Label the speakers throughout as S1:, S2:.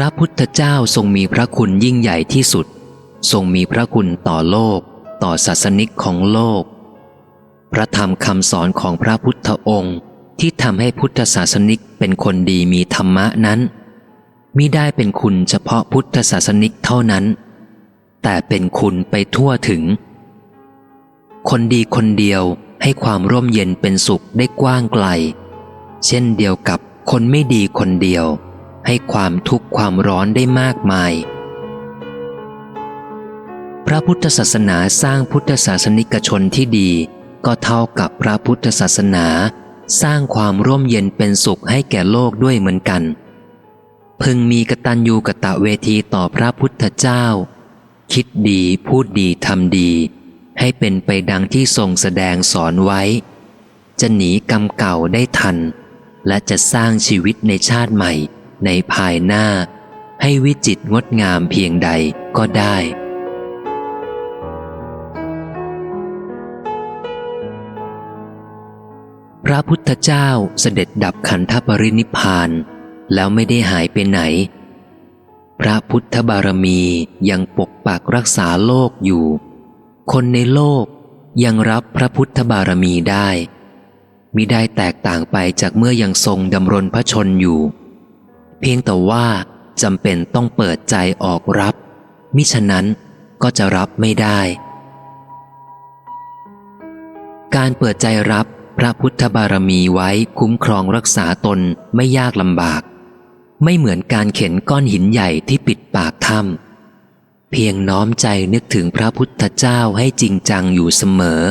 S1: ระพุทธเจ้าทรงมีพระคุณยิ่งใหญ่ที่สุด ทรงมีพระคุณต่อโลก ต่อศาสนิกของโลก พระธรรมคำสอนของพระพุทธองค์ที่ทำให้พุทธศาสนิกเป็นคนดีมีธรรมะนั้นมิได้เป็นคุณเฉพาะพุทธศาสนิกเท่านั้น แต่เป็นคุณไปทั่วถึง คนดีคนเดียวให้ความร่มเย็นเป็นสุขได้กว้างไกล เช่นเดียวกับคนไม่ดีคนเดียว ให้ความทุกข์ความร้อนได้มากมาย พระพุทธศาสนาสร้างพุทธศาสนิกชนที่ดี ก็เท่ากับพระพุทธศาสนา สร้างความร่มเย็นเป็นสุขให้แก่โลกด้วยเหมือนกัน พึงมีกตัญญูกะตะเวทีต่อพระพุทธเจ้า คิดดีพูดดีทำดี ให้เป็นไปดังที่ทรงแสดงสอนไว้ จะหนีกรรมเก่าได้ทันและจะสร้างชีวิตในชาติใหม่ ในภายหน้า ให้วิจิตงดงามเพียงใดก็ได้ พระพุทธเจ้าเสด็จดับขันธปรินิพพานแล้วไม่ได้หายไปไหน พระพุทธบารมียังปกปักรักษาโลกอยู่ คนในโลกยังรับพระพุทธบารมีได้มิได้แตกต่างไปจากเมื่อยังทรงดำรนพระชนอยู่ เพียงแต่ว่าจำเป็นต้องเปิดใจออกรับ มิฉะนั้นก็จะรับไม่ได้ การเปิดใจรับพระพุทธบารมีไว้คุ้มครองรักษาตนไม่ยากลำบาก ไม่เหมือนการเข็นก้อนหินใหญ่ที่ปิดปากถ้ำเพียงน้อมใจนึกถึงพระพุทธเจ้าให้จริงจังอยู่เสมอ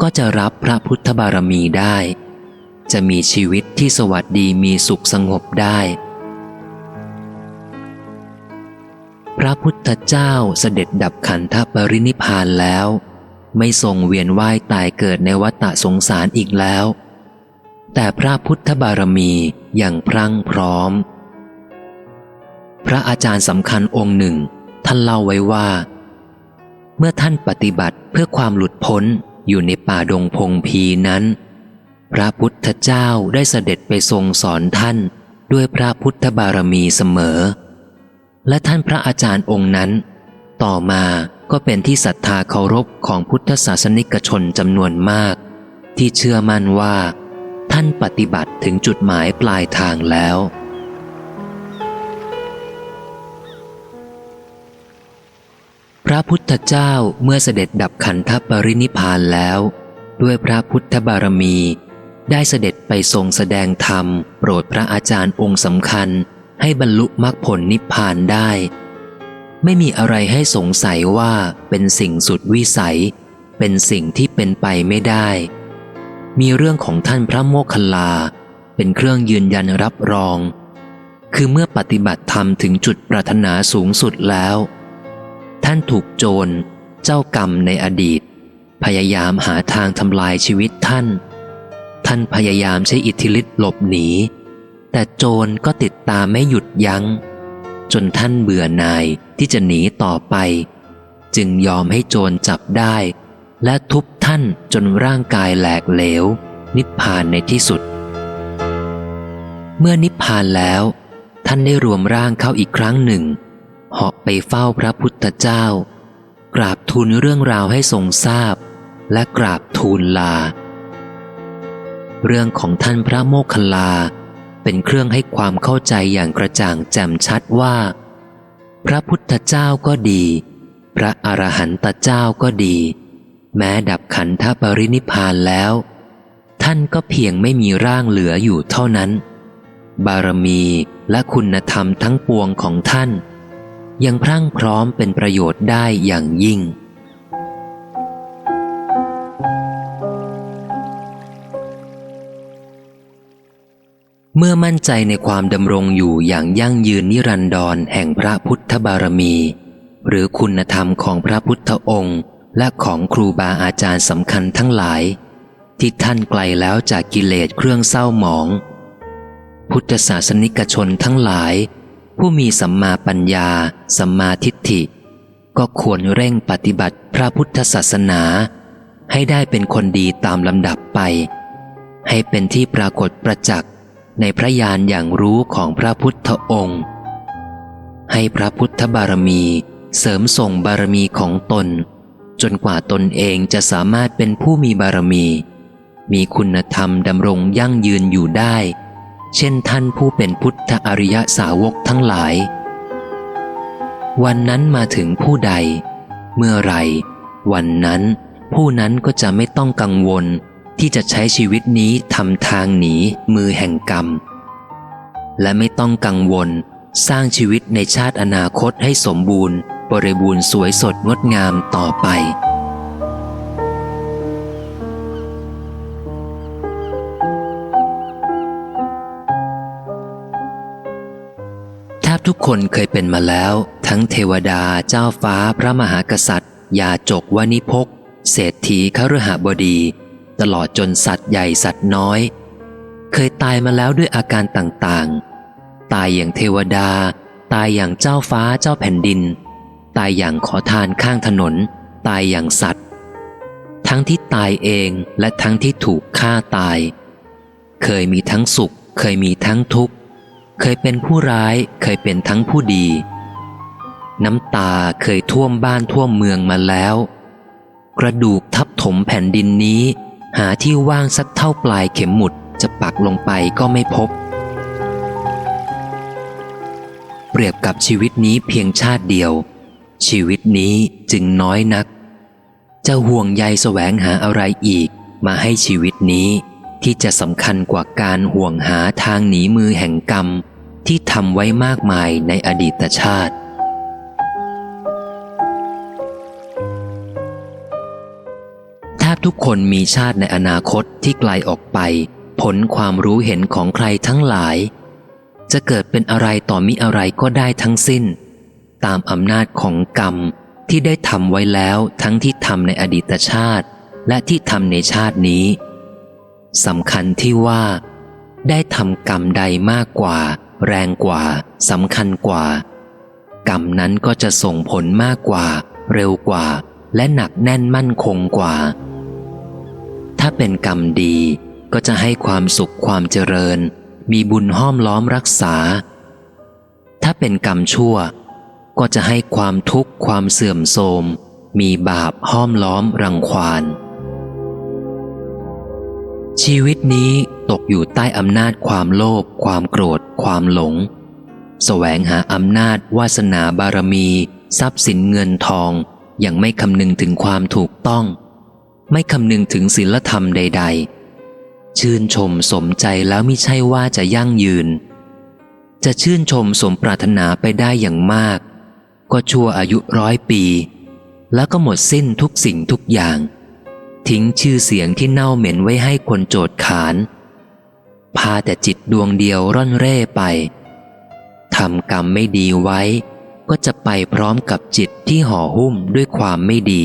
S1: ก็จะรับพระพุทธบารมีได้ จะมีชีวิตที่สวัสดีมีสุขสงบได้ พระพุทธเจ้าเสด็จดับขันธปรินิพานแล้ว ไม่ทรงเวียนว่ายตายเกิดในวัฏสงสารอีกแล้ว แต่พระพุทธบารมีอย่างพรั่งพร้อม พระอาจารย์สำคัญองค์หนึ่ง ท่านเล่าไว้ว่า เมื่อท่านปฏิบัติเพื่อความหลุดพ้นอยู่ในป่าดงพงพีนั้น พระพุทธเจ้าได้เสด็จไปทรงสอนท่านด้วยพระพุทธบารมีเสมอ และท่านพระอาจารย์องค์นั้น ต่อมาก็เป็นที่ศรัทธาเคารพของพุทธศาสนิกชนจำนวนมาก ที่เชื่อมั่นว่า ท่านปฏิบัติถึงจุดหมายปลายทางแล้ว พระพุทธเจ้าเมื่อเสด็จดับขันธปรินิพพานแล้ว ด้วยพระพุทธบารมี ได้เสด็จไปทรงแสดงธรรม โปรดพระอาจารย์องค์สำคัญ ให้บรรลุมรรคผลนิพพานได้ ไม่มีอะไรให้สงสัยว่าเป็นสิ่งสุดวิสัย เป็นสิ่งที่เป็นไปไม่ได้ มีเรื่องของท่านพระโมคคัลลา เป็นเครื่องยืนยันรับรอง คือเมื่อปฏิบัติธรรมถึงจุดปรารถนาสูงสุดแล้ว ท่านถูกโจร เจ้ากรรมในอดีต พยายามหาทางทำลายชีวิตท่าน ท่านพยายามใช้อิทธิฤทธิ์หลบหนี แต่โจรก็ติดตามไม่หยุดยัง้ง จนท่านเบื่อหน่ายที่จะหนีต่อไป จึงยอมให้โจรจับได้ และทุบท่านจนร่างกายแหลกเหลว นิพพานในที่สุด เมื่อนิพพานแล้ว ท่านได้รวมร่างเข้าอีกครั้งหนึ่งเหาะไปเฝ้าพระพุทธเจ้า กราบทูลเรื่องราวให้ทรงทราบ และกราบทูลลา เรื่องของท่านพระโมคคัลลา เป็นเครื่องให้ความเข้าใจอย่างกระจ่างแจ่มชัดว่า พระพุทธเจ้าก็ดี พระอรหันตเจ้าก็ดี แม้ดับขันธปรินิพานแล้ว ท่านก็เพียงไม่มีร่างเหลืออยู่เท่านั้น บารมีและคุณธรรมทั้งปวงของท่าน ยังพรั่งพร้อมเป็นประโยชน์ได้อย่างยิ่ง เมื่อมั่นใจในความดำรงอยู่อย่างยั่งยืนนิรันดรแห่งพระพุทธบารมี หรือคุณธรรมของพระพุทธองค์ และของครูบาอาจารย์สำคัญทั้งหลาย ที่ท่านไกลแล้วจากกิเลสเครื่องเศร้าหมอง พุทธศาสนิกชนทั้งหลาย ผู้มีสัมมาปัญญา สัมมาทิฏฐิ ก็ควรเร่งปฏิบัติพระพุทธศาสนา ให้ได้เป็นคนดีตามลำดับไป ให้เป็นที่ปรากฏประจักษ์ ในพระญาณอย่างรู้ของพระพุทธองค์ ให้พระพุทธบารมีเสริมส่งบารมีของตน จนกว่าตนเองจะสามารถเป็นผู้มีบารมี มีคุณธรรมดำรงยั่งยืนอยู่ได้ เช่นท่านผู้เป็นพุทธอริยสาวกทั้งหลาย วันนั้นมาถึงผู้ใด เมื่อไร วันนั้นผู้นั้นก็จะไม่ต้องกังวล ที่จะใช้ชีวิตนี้ทำทางหนีมือแห่งกรรม และไม่ต้องกังวลสร้างชีวิตในชาติอนาคตให้สมบูรณ์ บริบูรณ์สวยสดงดงามต่อไป แทบทุกคนเคยเป็นมาแล้ว ทั้งเทวดาเจ้าฟ้าพระมหากษัตริย์ยาจกวานิพกเศรษฐีขรหบดี ตลอดจนสัตว์ใหญ่สัตว์น้อย เคยตายมาแล้วด้วยอาการต่างๆ ตายอย่างเทวดา ตายอย่างเจ้าฟ้าเจ้าแผ่นดิน ตายอย่างขอทานข้างถนน ตายอย่างสัตว์ ทั้งที่ตายเองและทั้งที่ถูกฆ่าตาย เคยมีทั้งสุข เคยมีทั้งทุกข์ เคยเป็นผู้ร้ายเคยเป็นทั้งผู้ดี น้ำตาเคยท่วมบ้านท่วมเมืองมาแล้ว กระดูกทับถมแผ่นดินนี้ หาที่ว่างสักเท่าปลายเข็มหมุดจะปักลงไปก็ไม่พบ เปรียบกับชีวิตนี้เพียงชาติเดียว ชีวิตนี้จึงน้อยนัก จะห่วงใยแสวงหาอะไรอีกมาให้ชีวิตนี้ที่จะสำคัญกว่าการห่วงหาทางหนีมือแห่งกรรม ที่ทำไว้มากมายในอดีตชาติ แทบทุกคนมีชาติในอนาคตที่ไกลออกไป ผลความรู้เห็นของใครทั้งหลาย จะเกิดเป็นอะไรต่อมิอะไรก็ได้ทั้งสิ้น ตามอำนาจของกรรมที่ได้ทำไว้แล้วทั้งที่ทำในอดีตชาติ และที่ทำในชาตินี้สำคัญที่ว่า ได้ทำกรรมใดมากกว่า แรงกว่าสำคัญกว่า กรรมนั้นก็จะส่งผลมากกว่า เร็วกว่า และหนักแน่นมั่นคงกว่า ถ้าเป็นกรรมดีก็จะให้ความสุขความเจริญ มีบุญห้อมล้อมรักษา ถ้าเป็นกรรมชั่ว ก็จะให้ความทุกข์ความเสื่อมโทรม มีบาปห้อมล้อมรังควาน ชีวิตนี้ตกอยู่ใต้อำนาจความโลภความโกรธ ความหลงแสวงหาอำนาจวาสนาบารมี ทรัพย์สินเงินทองอย่างไม่คำนึงถึงความถูกต้อง ไม่คำนึงถึงศีลธรรมใด ๆ ชื่นชมสมใจแล้วไม่ใช่ว่าจะยั่งยืน จะชื่นชมสมปรารถนาไปได้อย่างมาก ก็ชั่วอายุร้อยปี แล้วก็หมดสิ้นทุกสิ่งทุกอย่าง ทิ้งชื่อเสียงที่เน่าเหม็นไว้ให้คนโจดขาน พาแต่จิตดวงเดียวร่อนเร่ไปทำกรรมไม่ดีไว้ ก็จะไปพร้อมกับจิตที่ห่อหุ้มด้วยความไม่ดี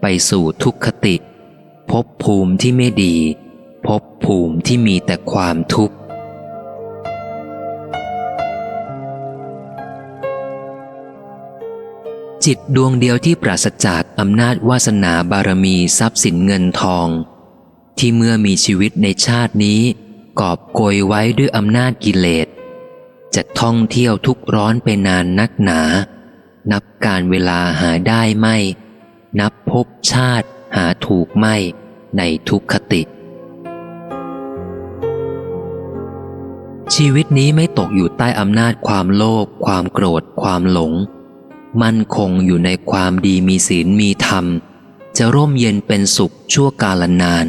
S1: ไปสู่ทุกขติ ภพภูมิที่ไม่ดีภพภูมิที่มีแต่ความทุกข์ จิตดวงเดียวที่ปราศจากอำนาจวาสนาบารมีทรัพย์สินเงินทอง ที่เมื่อมีชีวิตในชาตินี้ กอบโกยไว้ด้วยอำนาจกิเลสจะท่องเที่ยวทุกร้อนไปนานนักหนา นับการเวลาหาได้ไม่ นับพบชาติหาถูกไม่ ในทุกขติ ชีวิตนี้ไม่ตกอยู่ใต้อำนาจความโลภความโกรธ ความหลง มั่นคงอยู่ในความดีมีศีลมีธรรม จะร่มเย็นเป็นสุขชั่วกาลนาน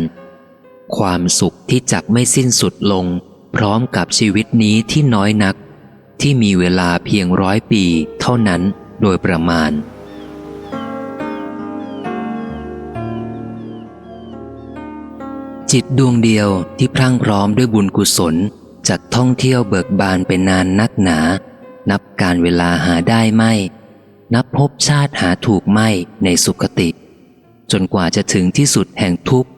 S1: ความสุขที่จักไม่สิ้นสุดลง พร้อมกับชีวิตนี้ที่น้อยนัก ที่มีเวลาเพียงร้อยปีเท่านั้นโดยประมาณ จิตดวงเดียวที่พรั่งพร้อมด้วยบุญกุศลจากท่องเที่ยวเบิกบานไปนานนักหนา นับการเวลาหาได้ไม่ นับพบชาติหาถูกไม่ในสุคติ จนกว่าจะถึงที่สุดแห่งทุกข์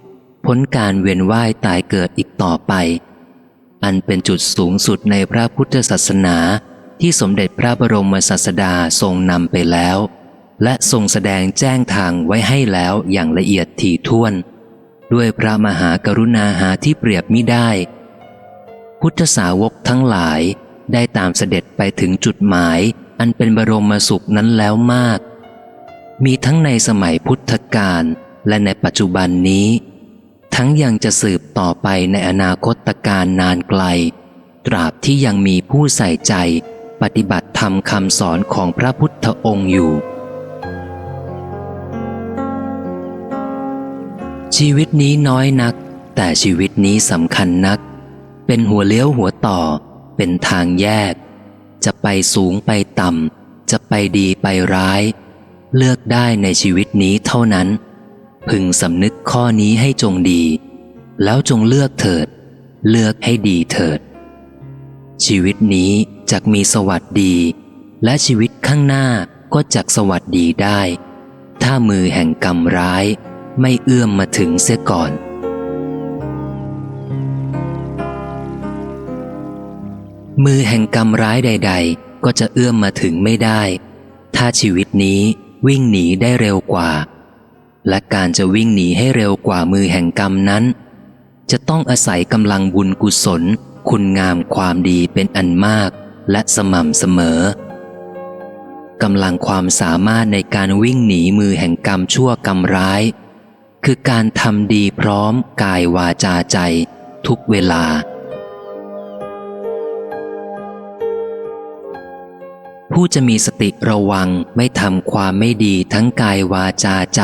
S1: พ้นการเวียนว่ายตายเกิดอีกต่อไป อันเป็นจุดสูงสุดในพระพุทธศาสนาที่สมเด็จพระบรมศาสดาทรงนำไปแล้ว และทรงแสดงแจ้งทางไว้ให้แล้วอย่างละเอียดถี่ถ้วน ด้วยพระมหากรุณาหาที่เปรียบมิได้ พุทธสาวกทั้งหลายได้ตามเสด็จไปถึงจุดหมายอันเป็นบรมสุขนั้นแล้วมาก มีทั้งในสมัยพุทธกาลและในปัจจุบันนี้ ทั้งยังจะสืบต่อไปในอนาคตการนานไกล ตราบที่ยังมีผู้ใส่ใจ ปฏิบัติธรรมคำสอนของพระพุทธองค์อยู่ ชีวิตนี้น้อยนัก แต่ชีวิตนี้สำคัญนัก เป็นหัวเลี้ยวหัวต่อ เป็นทางแยก จะไปสูงไปต่ำ จะไปดีไปร้าย เลือกได้ในชีวิตนี้เท่านั้น พึงสำนึกข้อนี้ให้จงดี แล้วจงเลือกเถิด เลือกให้ดีเถิด ชีวิตนี้จะมีสวัสดี และชีวิตข้างหน้าก็จักสวัสดีได้ ถ้ามือแห่งกรรมร้าย ไม่เอื้อมมาถึงเสียก่อน มือแห่งกรรมร้ายใด ๆ ก็จะเอื้อมมาถึงไม่ได้ ถ้าชีวิตนี้วิ่งหนีได้เร็วกว่า และการจะวิ่งหนีให้เร็วกว่ามือแห่งกรรมนั้น จะต้องอาศัยกำลังบุญกุศล คุณงามความดีเป็นอันมาก และสม่ำเสมอกำลังความสามารถในการวิ่งหนีมือแห่งกรรมชั่วกรรมร้าย คือการทำดีพร้อมกายวาจาใจ ทุกเวลา ผู้จะมีสติระวังไม่ทำความไม่ดีทั้งกายวาจาใจ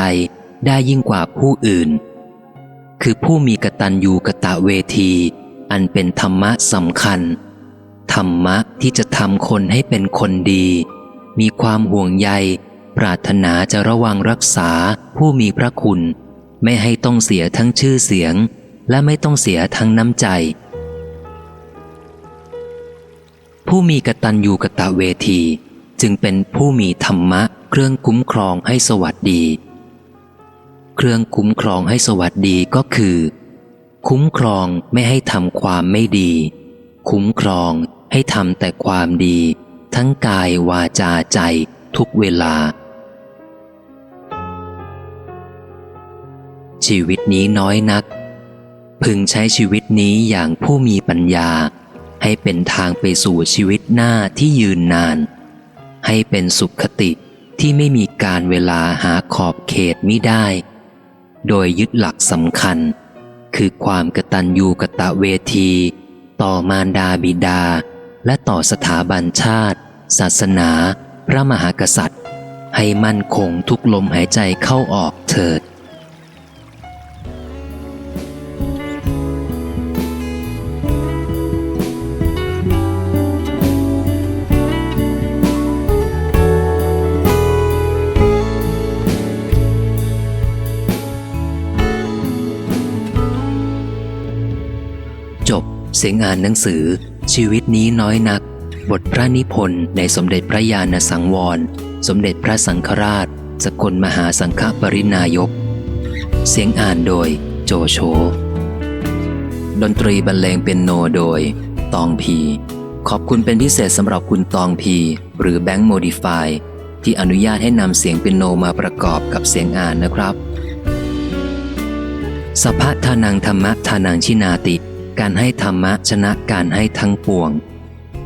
S1: ได้ยิ่งกว่าผู้อื่น คือผู้มีกตัญญูกะตะเวที อันเป็นธรรมะสำคัญ ธรรมะที่จะทำคนให้เป็นคนดี มีความห่วงใย ปรารถนาจะระวังรักษาผู้มีพระคุณ ไม่ให้ต้องเสียทั้งชื่อเสียง และไม่ต้องเสียทั้งน้ำใจ ผู้มีกตัญญูกะตะเวที จึงเป็นผู้มีธรรมะ เครื่องคุ้มครองให้สวัสดี เครื่องคุ้มครองให้สวัสดีก็คือ คุ้มครองไม่ให้ทำความไม่ดี คุ้มครองให้ทำแต่ความดี ทั้งกายวาจาใจทุกเวลา ชีวิตนี้น้อยนัก พึงใช้ชีวิตนี้อย่างผู้มีปัญญา ให้เป็นทางไปสู่ชีวิตหน้าที่ยืนนาน ให้เป็นสุขคติที่ไม่มีการเวลาหาขอบเขตมิได้ โดยยึดหลักสำคัญ คือความกตัญญูกะตะเวที ต่อมารดาบิดา และต่อสถาบันชาติ ศาสนา พระมหากษัตริย์ ให้มั่นคงทุกลมหายใจเข้าออกเถิด สียงอ่านหนังสือ ชีวิตนี้น้อยนัก บทพระนิพนธ์ในสมเด็จพระญาณสังวร สมเด็จพระสังฆราช สกลมหาสังฆปรินายก เสียงอ่านโดยโจโฉดนตรีบรรเลงเป็นโนโดย ตองพี ขอบคุณเป็นพิเศษสำหรับคุณตองพี หรือแบงค์โมดิฟายที่อนุญาตให้นำเสียงเป็นโนมาประกอบกับเสียงอ่านนะครับ สภะทานังธรรมะทานังชินาติ การให้ธรรมะชนะการให้ทั้งปวง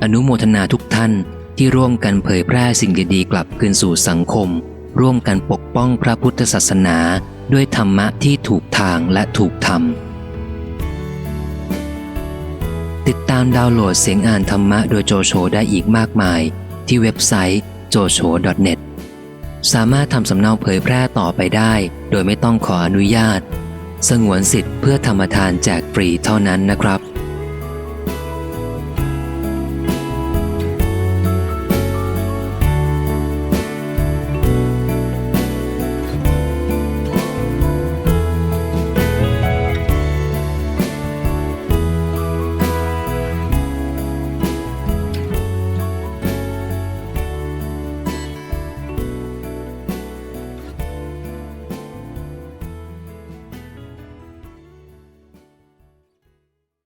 S1: อนุโมทนาทุกท่านที่ร่วมกันเผยแพร่สิ่งดีๆกลับคืนสู่สังคม ร่วมกันปกป้องพระพุทธศาสนาด้วยธรรมะที่ถูกทางและถูกธรรม ติดตามดาวน์โหลดเสียงอ่านธรรมะโดยโจโฉได้อีกมากมาย ที่เว็บไซต์ jocho.net สามารถทำสำเนาเผยแพร่ต่อไปได้ โดยไม่ต้องขออนุญาต สงวนสิทธิ์เพื่อธรรมทานแจกฟรีเท่านั้นนะครับ